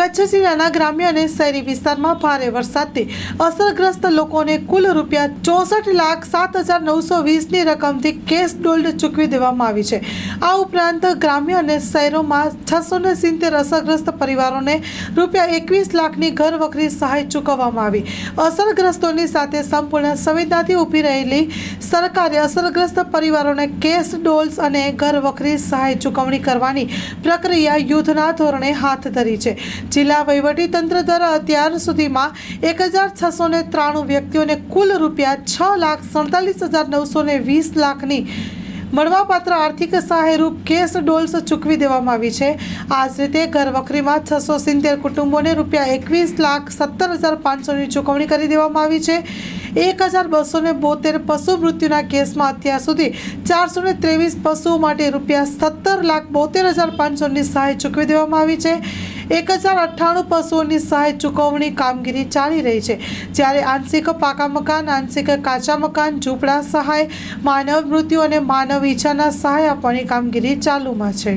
કચ્છ જિલ્લાના ગ્રામ્ય અને શહેરી વિસ્તારમાં ભારે વરસાદથી અસરગ્રસ્ત લોકોને કુલ રૂપિયા ચોસઠ લાખ સાત હજાર નવસો વીસની રકમથી કેશ ડોલ્ડ ચૂકવી દેવામાં આવી છે. આ ઉપરાંત ગ્રામ્ય અને શહેરોમાં છસો ને સિત્તેર અસરગ્રસ્ત પરિવારોને રૂપિયા એકવીસ લાખની ઘર વખરી સહાય ચૂકવવામાં આવી. અસરગ્રસ્તોની સાથે સંપૂર્ણ સંવેદનાથી ઊભી રહેલી સરકારે અસરગ્રસ્ત પરિવારોને કેશ ડોલ્સ અને ઘર વખરી સહાય ચૂકવણી કરવાની પ્રક્રિયા યુદ્ધના ધોરણે હાથ ધરી છે. જિલ્લા વહીવટીતંત્ર દ્વારા અત્યાર સુધીમાં એક હજાર છસો ને ત્રાણું વ્યક્તિઓને કુલ રૂપિયા છ લાખ સડતાલીસ હજાર નવસો ને વીસ લાખની મળવાપાત્ર આર્થિક સહાયરૂપ કેસ ડોલ્સ ચૂકવી દેવામાં આવી છે. આ જ રીતે ઘર વખરીમાં છસો સિત્તેર કુટુંબોને રૂપિયા એકવીસ લાખ સત્તર હજાર પાંચસોની ચૂકવણી કરી દેવામાં આવી છે. એક હજાર બસો ને બોતેર પશુ મૃત્યુના કેસમાં અત્યાર સુધી ચારસો ને ત્રેવીસ પશુઓ માટે રૂપિયા સત્તર લાખ બોતેર હજાર પાંચસોની સહાય ચૂકવી દેવામાં આવી છે. એક હજાર અઠ્ઠાણું પશુઓની સહાય ચૂકવણી કામગીરી ચાલી રહી છે. જ્યારે આંશિક પાકા મકાન, આંશિક કાચા મકાન, ઝૂંપડા સહાય, માનવ મૃત્યુ અને માનવ ઈચ્છાના સહાય આપવાની કામગીરી ચાલુમાં છે.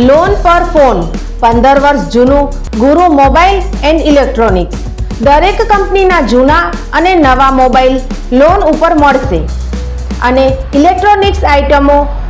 લોન પર ફોન પંદર વર્ષ જૂનું, ગુરુ મોબાઈલ એન્ડ ઇલેક્ટ્રોનિક્સ. દરેક કંપનીના જૂના અને નવા મોબાઈલ લોન ઉપર મળશે. અને ઇલેક્ટ્રોનિક્સ આઇટમો